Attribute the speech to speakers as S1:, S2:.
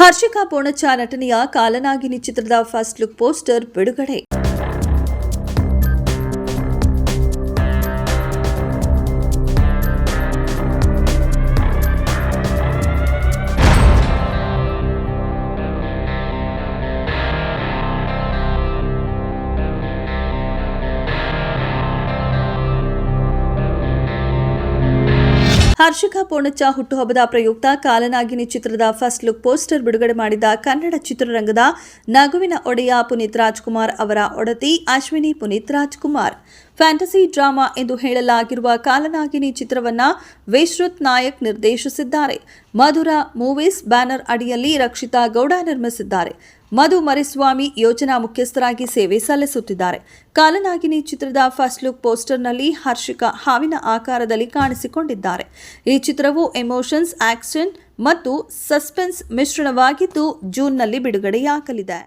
S1: ಹರ್ಷಿಕಾ ಪೂರ್ಣಚ್ಚ ನಟನೆಯ ಕಾಲನಾಗಿನಿ ಚಿತ್ರದ first look poster ಬಿಡುಗಡೆ. ಹರ್ಷಿಕಾ ಪೋಣಚ್ಚ ಹುಟ್ಟುಹಬ್ಬದ ಪ್ರಯುಕ್ತ ಕಾಲನಾಗಿನಿ ಚಿತ್ರದ ಫಸ್ಟ್ ಲುಕ್ ಪೋಸ್ಟರ್ ಬಿಡುಗಡೆ ಮಾಡಿದ ಕನ್ನಡ ಚಿತ್ರರಂಗದ ನಗುವಿನ ಒಡೆಯ ಪುನೀತ್ ರಾಜ್ಕುಮಾರ್ ಅವರ ಒಡತಿ ಅಶ್ವಿನಿ ಪುನೀತ್ ರಾಜ್ಕುಮಾರ್. ಫ್ಯಾಂಟಸಿ ಡ್ರಾಮಾ ಎಂದು ಹೇಳಲಾಗಿರುವ ಕಾಲನಾಗಿನಿ ಚಿತ್ರವನ್ನ ವಿಶ್ರುತ್ ನಾಯಕ್ ನಿರ್ದೇಶಿಸಿದ್ದಾರೆ. ಮಧುರ ಮೂವೀಸ್ ಬ್ಯಾನರ್ ಅಡಿಯಲ್ಲಿ ರಕ್ಷಿತಾ ಗೌಡ ನಿರ್ಮಿಸಿದ್ದಾರೆ. ಮಧು ಮರಿಸ್ವಾಮಿ ಯೋಜನಾ ಮುಖ್ಯಸ್ಥರಾಗಿ ಸೇವೆ ಸಲ್ಲಿಸುತ್ತಿದ್ದಾರೆ. ಕಾಲನಾಗಿನಿ ಚಿತ್ರದ ಫಸ್ಟ್ ಲುಕ್ ಪೋಸ್ಟರ್ನಲ್ಲಿ ಹರ್ಷಿಕಾ ಹಾವಿನ ಆಕಾರದಲ್ಲಿ ಕಾಣಿಸಿಕೊಂಡಿದ್ದಾರೆ. ಈ ಚಿತ್ರವು ಎಮೋಷನ್ಸ್ ಆಕ್ಷನ್ ಮತ್ತು ಸಸ್ಪೆನ್ಸ್ ಮಿಶ್ರಣವಾಗಿದ್ದು ಜೂನ್ನಲ್ಲಿ ಬಿಡುಗಡೆಯಾಗಲಿದೆ.